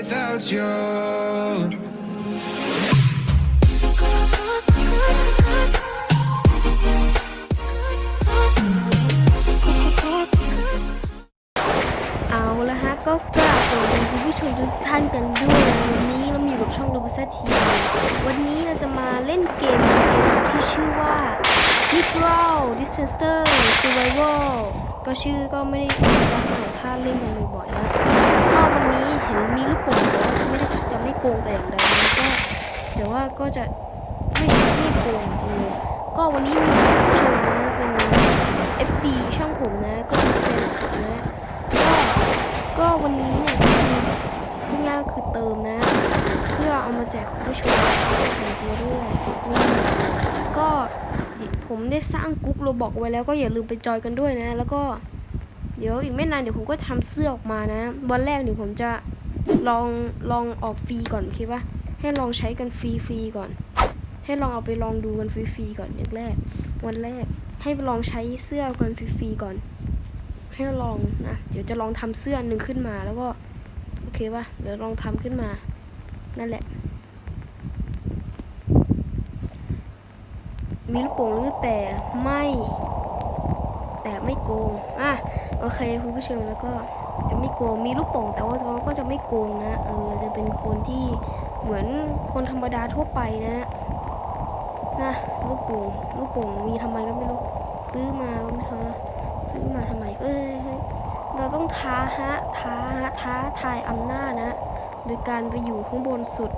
without you. เอาละฮะก็กราบสวัสดีคุณผู้ชมทุกท่านกันด้วย วันนี้เรามาอยู่กับช่องโรบอททีวันนี้เราจะมาเล่นเกมเกมที่ชื่อว่า Literal Disaster Survival ก็ชื่อก็ไม่ได้รักหรอกถ้าเล่นกันบ่อยๆนะก็วันนี้เห็น โกงแต่อย่างใดนก็แต่ว่าก็จะไม่ใช่ไม่โกงเออก็วันนี้มีแขกรับเชิญนะเป็น FC ช่องผมนะ ก็เป็นแฟนคลับนะก็ก็วันนี้เนี่ยก็คือพูดง่ายๆก็คือเติมนะ เพื่อเอามาแจกคุณผู้ชมแต่งตัวด้วยนี่ก็ผมได้สร้างกรุ๊ปโรบอกไว้แล้วก็อย่าลืมไปจอยกันด้วยนะ แล้วก็เดี๋ยวอีกไม่นานเดี๋ยวผมก็ทำเสื้อออกมานะ วันแรกเดี๋ยวผมจะ ลองลองออกฟรีก่อนคิดว่าให้ลองใช้กันฟรีๆก่อน ให้ลองเอาไปลองดูกันฟรีๆก่อนอย่างแรก วันแรกให้ลองใช้เสื้อกันฟรีๆก่อน ให้ลองนะเดี๋ยวจะลองทำเสื้อหนึ่งขึ้นมาแล้วก็โอเคป่ะเดี๋ยวลองทำขึ้นมา นั่นแหละ มีลูกโป่งหรือแต่ไม่ แต่ไม่โกงอะโอเคคุณผู้ชมแล้วก็ จะไม่โกงมีลูกโป่งแต่ว่าเขาก็จะไม่โกงนะ เออจะเป็นคนที่เหมือนคนธรรมดาทั่วไปนะนะลูกโป่งลูกโป่งมีทำไมก็ไม่รู้ซื้อมาก็ไม่ทำซื้อมาทำไมเอ้ยเราต้องท้าฮะท้าฮะท้าทายอำนาจนะโดยการไปอยู่ข้างบนสุด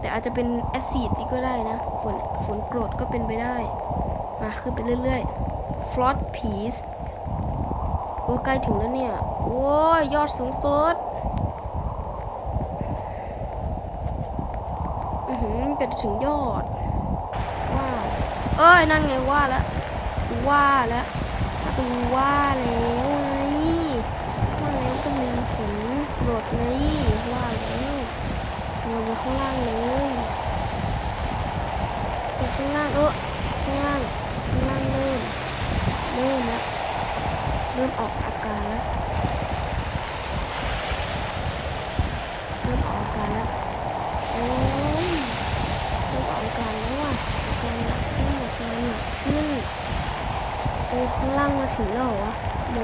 แต่อาจจะเป็นแอซ d นี่ก็ได้นะฝนฝนกรดก็เป็นไปได้มาขึ้นไปเรื่อยๆฟลอตพีซ อ้ใกล้ถึงแล้วเนี่ย โอ้ยยอดสูงสุดอือหือจะถึงยอด ว้าว เอ้ย นั่นไงว่าแล้วว่าแล้วกูว่าแล้วไงว่าแล้วก็มีฝนโดดไงว่าแล้วลงมาข้างล่างเลยไปข้างล่างเออข้างล่างข้างล่างเริ่มเริ่มแล้ว ริ่มออกอาการแล้วเริ่มออกอาการแล้วโอ้ยเริ่มออกอาการแล้วว่ะอาการหนักขึ้นอาการหนักขึ้นโอ้ข้างล่างมาถึงแล้วเหรอวะโม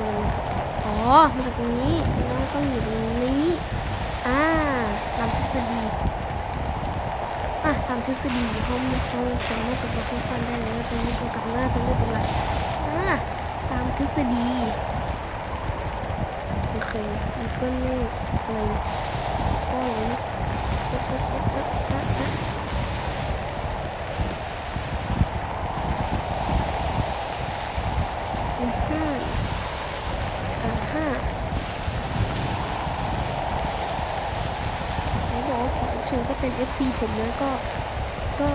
อ๋อมาจากตรงนี้แล้วก็อยู่ตรงนี้อ่าตามทฤษฎีอะตามทฤษฎีเขาไม่เขาสามารถกลับมาขึ้นฟันได้แล้วตรงนี้ตัวกลับหน้าจะไม่เป็นไรอ่า ตามทฤษฎี โอเคแล้วก็นี่อะไรก็อะไรนะเอ๊ะเอ๊ะเอ๊ะเอ๊ะเอ๊ะเอ๊ะอืออ่าฮะเขาบอกว่าของเชิญก็เป็น FC ผมนะก็ ก็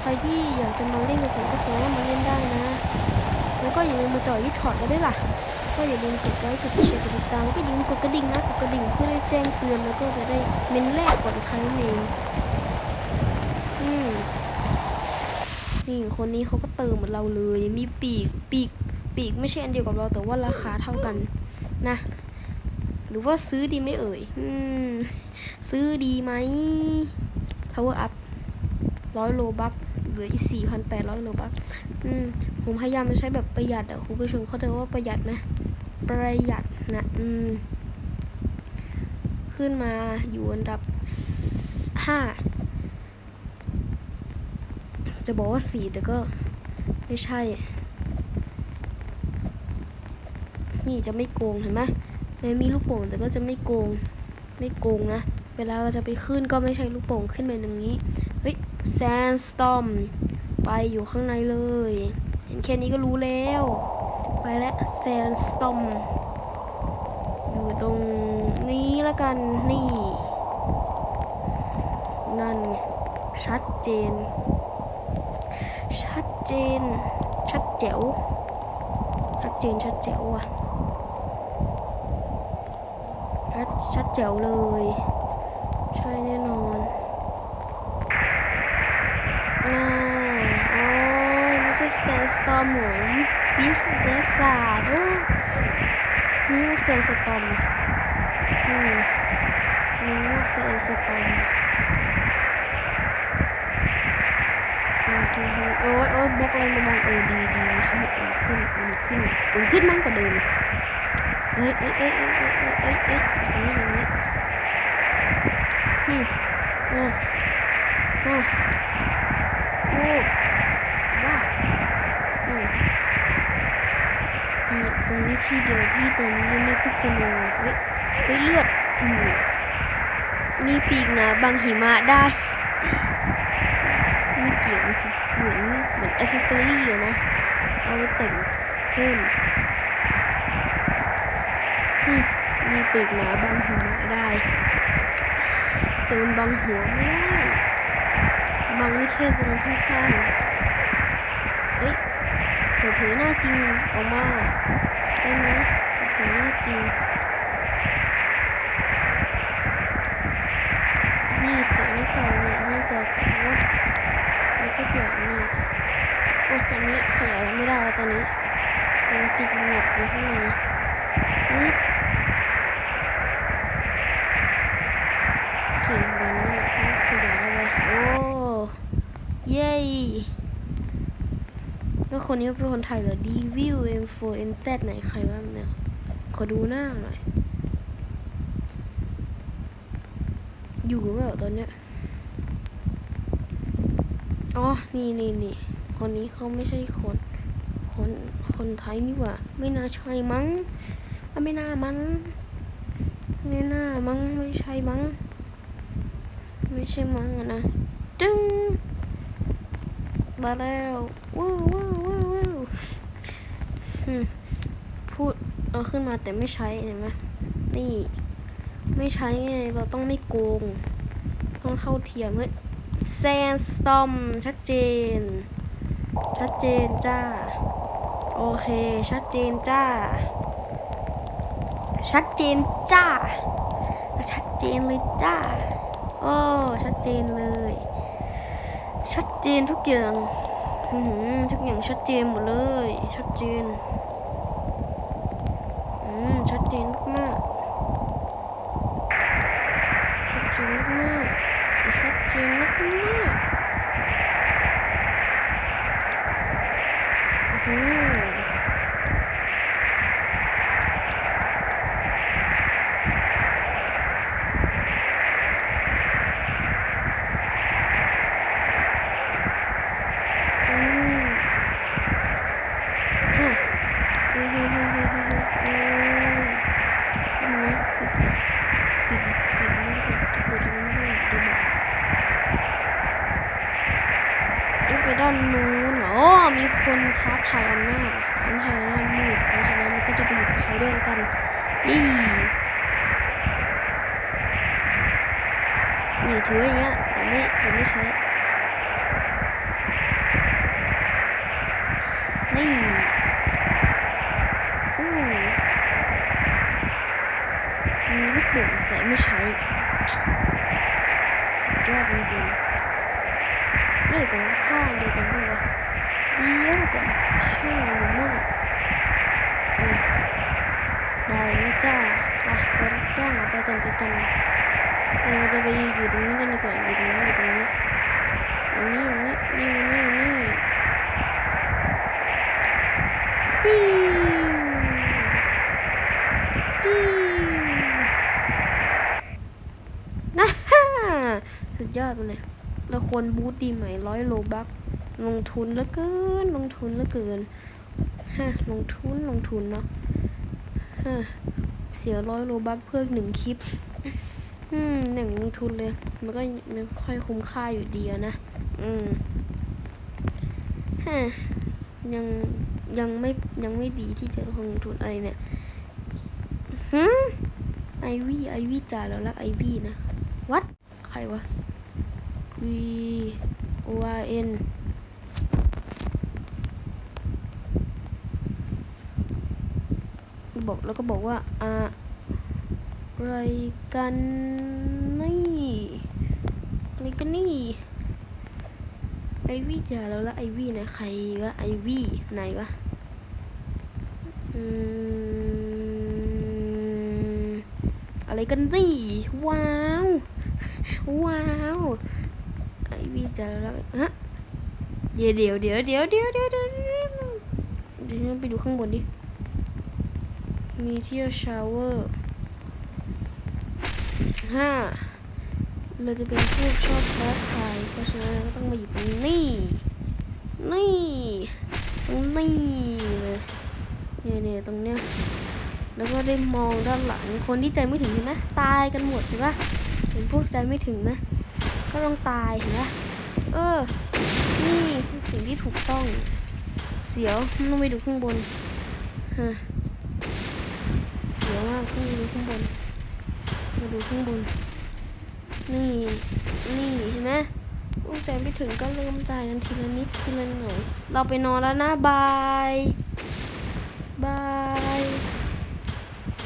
ใครที่อยากจะมาเล่นกับผมก็สามารถมาเล่นได้นะ แล้วก็อย่าลืมมาจอย Discord กันด้วยล่ะ ก็อย่าลืมกดไลค์กดแชร์กดติดตามแล้วก็อย่าลืมกดกระดิ่งนะกดกระดิ่งเพื่อได้แจ้งเตือนแล้วก็จะได้เมนแรกก่อนใครนั่นเองอืมนี่คนนี้เขาก็เติมเหมือนเราเลย มีปีกปีกปีกไม่ใช่อันเดียวกับเราแต่ว่าราคาเท่ากันนะ หรือว่าซื้อดีไหมเอ่ย อืม ซื้อดีไหม power up ร้อยโลบัค เหลืออีกสี่พันแปดร้อยโลบัคอืมผมพยายามจะใช้แบบประหยัดอะคุณผู้ชมเข้าใจว่าประหยัดไหมประหยัดนะอืมขึ้นมาอยู่อันดับห้าจะบอกว่าสี่แต่ก็ไม่ใช่ นี่จะไม่โกงเห็นไหมแม้มีลูกโป่งแต่ก็จะไม่โกง ไม่โกงนะ เวลาเราจะไปขึ้นก็ไม่ใช่ลูกโป่งขึ้นไปอย่างนี้ sandstorm ไปอยู่ข้างในเลย เห็นแค่นี้ก็รู้แล้ว ไปแล้ว sandstorm อยู่ตรงนี้ละกันนี่ นั่น ชัดเจน ชัดเจน ชัดแจ๋ว ชัดเจนชัดแจ๋วอะชัดชัดแจ๋วเลย ใช่แน่นอนอ่าโอ้ยไม่ใช่ สเตสตอมหมูบิสเดสาดโอ้นี่เซนสตอมอืมนี่ว่าเซนสตอมโอ้ยโอ้ยบล็อกอะไรมาบางเออดีดีดีทำให้อุ่นขึ้นอุ่นขึ้นอุ่นขึ้นมากกว่าเดิมเฮ้ยเอ้ยเอ้ยเอ้ยเอ้ยเอ้ยเอ้ยตรงนี้ตรงนี้อืมโอ้โอ้โอ้ว้าวอืม ที่เดียวที่ตรงนี้ยังไม่ขึ้นสโนว์เฮ้ยเฮ้ยเลือดอือมีปีกนาบังหิมะได้ไม่เกี่ยวมันคือเหมือนเหมือนเอ c เซสซอรี่อะนะ เอาไว้แต่งเพิ่มมีปีกหนาบังหิมะได้ แต่มันบังหัวไม่ได้บังได้แค่ตรงข้างๆเฮ้ยเผยๆหน้าจริงออกมา ได้ไหมเผยๆหน้าจริงนี่สอน้ากากเนี่ยหน้ากากโค้ดอะไรสักอย่างนี่ยโอ้ตอนนี้ขยายไม่ได้แล้วตอนนี้มันติดแมปอยู่ข้างในปึ๊บเขียนบนนี่ขยายไปโอ้เย้แล้ว คนนี้เป็นคนไทยเหรอ d v i w M4NZ ไหนใครบ้างเนี่ย ขอดูหน้าหน่อย อยู่หรือเปล่าตอนเนี้ย อ๋อ นี่นี่นี่คนนี้เขาไม่ใช่คน คน คนไทยนี่หว่า ไม่น่าใช่มั้ง ไม่น่ามั้งไม่น่ามั้ง ไม่ใช่มั้ง ไม่ใช่มั้งนะ จึง มาแล้ววู้วู้วู้วู้พูดเอาขึ้นมาแต่ไม่ใช้เห็นไหมนี่ ไม่ใช้ไง เราต้องไม่โกง ต้องเท่าเทียมเฮ้ยแซนสตอมชัดเจน ชัดเจนจ้า โอเค ชัดเจนจ้า ชัดเจนจ้า ชัดเจนเลยจ้า โอ้ ชัดเจนเลย ชัดเจนทุกอย่างอื้อหือทุกอย่างชัดเจนหมดเลย ชัดเจนอืมชัดเจนมากชัดเจนมากชัดเจนมากๆอื้อหืออืมฮะเฮ้ยเฮ้ยเฮ้ยเฮ้ยเฮ้ยเฮ้ยเฮ้ยนะปิดก่อนปิดปิดนี่ก่อนปิดตรงนี้ด้วยดูแบบ ต้องไป ด้านนู้นอ๋อมีคนท้าทายอำนาจอะท้าทายอำนาจมืดเพราะฉะนั้นเราก็จะไปอยู่กับเขาด้วยกันอีนี่ถืออย่างเงี้ยแต่ไม่แต่ไม่ใช้นี่อู้มีลูกโป่งแต่ไม่ใช้สุดยอดจริงๆ เดี๋ยวก่อนนะท่าเดียวกันปะวะเดี๋ยวก่อนใช่หรือไม่เออไปแล้วจ้าไปไปจ้าไปกันไปกันเออเราไปอยู่ตรงนี้กันดีกว่าอยู่ตรงนี้อยู่ตรงนี้ตรงนี้ตรงนี้นี่นี่นี่ปิ้วปิ้วน่าฮ่าสุดยอดไปเลย เราควรบูตดีไหมร้อยโลบักลงทุนเหลือเกิน ลงทุนเหลือเกินฮะลงทุนลงทุนเนาะฮะเสียร้อยโลบักเพื่อหนึ่งคลิป อืมหนึ่งลงทุนเลย มันก็ไม่ค่อยคุ้มค่าอยู่ดีนะ อืมฮะยังยังไม่ยังไม่ดีที่จะลงทุนอะไรเนี่ยหืมไอวี่ไอวี่จ่ายแล้วรักไอวี่นะวัดใครวะ V O R N บอกแล้วก็บอกว่าอะไรกันนี่อะไรกันนี่ไอวี่จ่าแล้วละไอวี่นะใครวะไอวี่ไหนวะอืมอะไรกันนี่ว้าว ว้าว จะแล้วฮะเดี๋ยวเดี๋ยวเดี๋ยวเดี๋ยวเดี๋ยวเดี๋ยวเดี๋ยวเดี๋ยวไปดูข้างบนดิมีเที่ยวชาวเวอร์ห้าเราจะเป็นพวกชอบท้าทายเพราะฉะนั้นก็ต้องมาอยู่ตรงนี้ นี่ตรงนี้เลยเนี่ยเนี่ยตรงเนี้ยแล้วก็ได้มองด้านหลังคนที่ใจไม่ถึงเห็นไหมตายกันหมดเห็นปะเห็นพวกใจไม่ถึงไหมก็ต้องตายเห็นปะ เออ นี่คือสิ่งที่ถูกต้อง เสียวต้องไปดูข้างบนฮะเสียวมากต้องไปดูข้างบนมาดูข้างบน นี่ นี่เห็นไหมพวกใจไม่ถึงก็เริ่มตายกันทีละนิดทีละหน่อย เราไปนอนแล้วนะบายบาย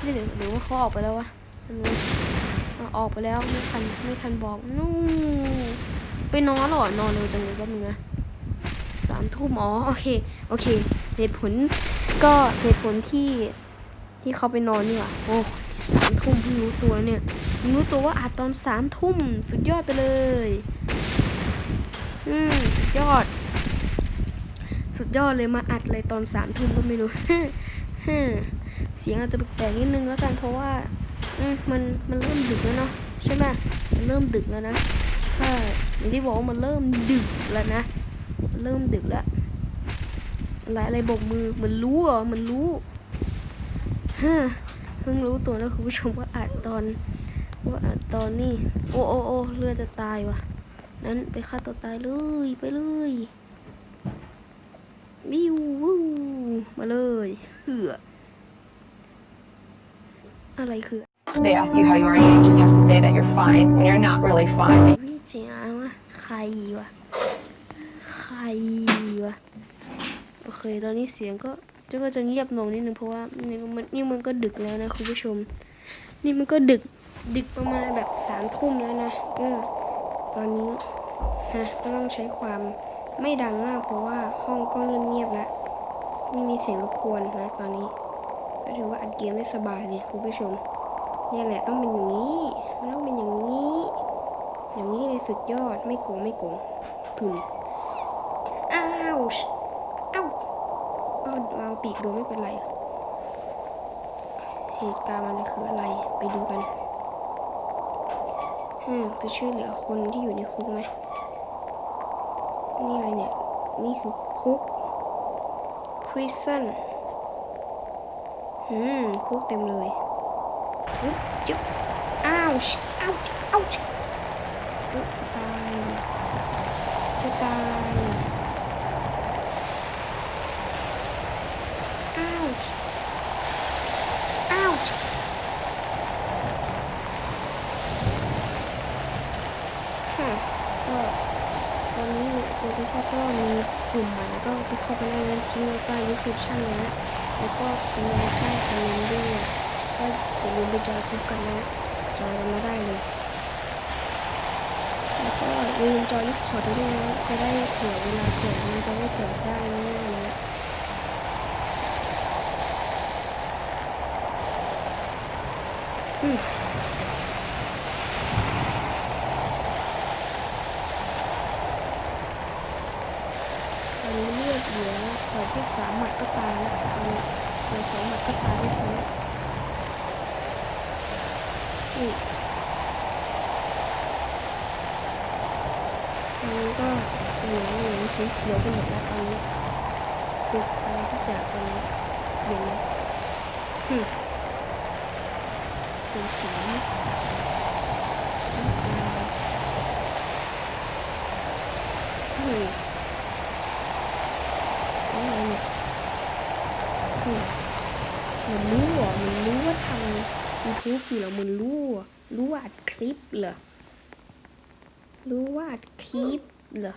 นี่เดี๋ยวหรือว่าเขาออกไปแล้ววะอันนู้นอะออกไปแล้วไม่ทันไม่ทันบอกนู่น นอนแล้วเหรอนอนเร็วจังเลยแป๊บนึงนะสามทุ่มอ๋อโอเคโอเคเหตุผลก็เหตุผลที่ที่เขาไปนอนนี่หว่าโอ้สามทุ่มเพิ่งรู้ตัวเนี่ยรู้ตัวว่าอาจตอนสามทุ่มสุดยอดไปเลย อืมสุดยอด สุดยอดเลยมาอัดเลยตอนสามทุ่มก็ไม่รู้เสียงอาจจะแปลกนิดนึงแล้วกันเพราะว่าอืมมันมันเริ่มดึกแล้วเนาะใช่ไหมมันเริ่มดึกแล้วนะใช่ อย่างที่บอกว่ามันเริ่มดึกแล้วนะมันเริ่มดึกแล้วอะไรอะไรโบกมือเหมันรู้เหรอมันรู้ฮะเพิ่งรู้ตัวนะคุณผู้ชมว่าอัดตอนว่าอัดตอนนี้ โอ้โอ้โอ้เลือจะตายว่ะ นั้นไปฆ่าตัวตายเลยไปเลยวิววูมาเลยเหืออะไรคือ They ask you how you are, you just have to say that you're fine when you're not really fine. วิเจียวะใครวะใครวะโอเคตอนนี้เสียงก็จะก็จะเงียบลงนิดนึงเพราะว่านี่มันนี่มันก็ดึกแล้วนะคุณผู้ชม นี่มันก็ดึกดึกประมาณแบบสามทุ่มแล้วนะเออตอนนี้ฮะก็ต้องใช้ความไม่ดังมากเพราะว่าห้องก็เงียบๆแล้วไม่มีเสียงรบกวนนะตอนนี้ ก็ถือว่าอัดเกมได้สบายเลยคุณผู้ชมเนี่ยแหละต้องเป็นอย่างนี้มันต้องเป็นอย่างนี้ อย่างนี้เลยสุดยอดไม่โกงไม่โกงถุนอ้าวอ้าวเอาเอาปีกดูไม่เป็นไรเหตุการณ์มันจะคืออะไรไปดูกันฮึมไปช่วยเหลือคนที่อยู่ในคุกไหมนี่อะไรเนี่ย นี่คือคุก prison อืมคุกเต็มเลย ปึ๊บจึ๊บอ้าวอ้าวอ้าวชปึ๊บจะตาย จะตายอ้าวอ้าวชฮะก็ตอนนี้โปรดิวเซอร์ก็มีกลุ่มใหม่ก็ไปเข้าไปเล่นทิ้งไว้ใต้ description เลยนะแล้วก็มีในใต้คอมเมนต์ด้วยก็อย่าลืมไปจอยคุกกันนะจอยกันมาได้เลย ก็อย่าลืมจอยดิสคอร์ด้วยนะจะได้เผื่อเวลาเจอมันจะได้เจอได้ง่ายนะอืมตอนนี้เลือดเหลือขอแค่สามหมัดก็ตายแล้วตอนนี้เหลือสองหมัดก็ตายได้ซ้ำนี่ นี้ก็เหลืองเหลืองสีเขียวไปหมดแล้วตอนนี้ปิดไฟทุกอย่างตอนนี้เย็นแล้วหึเป็นสีน้ำตาลหึอะไรนี่มันรู้เหรอมันรู้ว่าทำยูทูบอยู่เหรอมันรู้รอรู้ว่าอัดคลิปเหรอรู้ว่าอัด คลิปเหรอ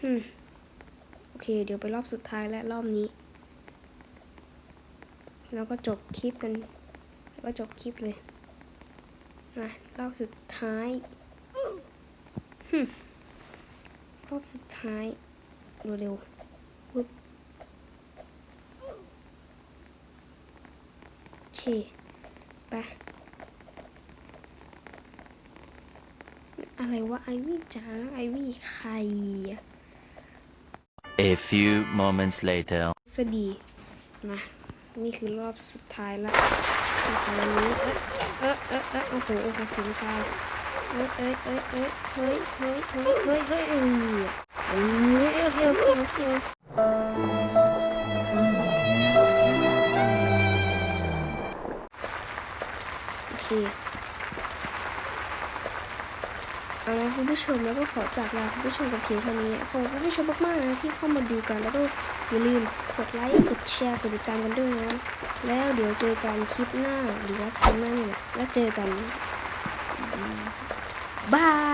ฮึมโอเค เดี๋ยวไปรอบสุดท้ายและรอบนี้ แล้วก็จบคลิปกัน แล้วก็จบคลิปเลยมารอบสุดท้ายฮึมรอบสุดท้าย เร็วๆปึ๊บโอเคไป อะไรวะไอวี่จ๋าแล้วไอวี่ใครอะ A few moments later. สดีมานี่คือรอบสุดท้ายละเอาวันนี้เอ๊ะเอ๊ะเอ๊ะเอ๊ะโอ้โหโอ้โหเสียงตายเอ้ยเอ้ยเอ้ยเอ้ยเฮ้ยเฮ้ยเฮ้ยเฮ้ยเฮ้ยเอ้ยเอ้ยเอ้ยเอ้ยเอ้ยเอ้ยโอเค เอาละคุณผู้ชมแล้วก็ขอจากลาคุณผู้ชมกับเพียงเท่านี้ ขอบคุณผู้ชมมากๆนะที่เข้ามาดูกันแล้วก็อย่าลืมกดไลค์กดแชร์กดติดตามกันด้วยนะแล้วเดี๋ยวเจอกันคลิปหน้าหรือว่าคลิปหน้าเนี่ยแล้วเจอกันบาย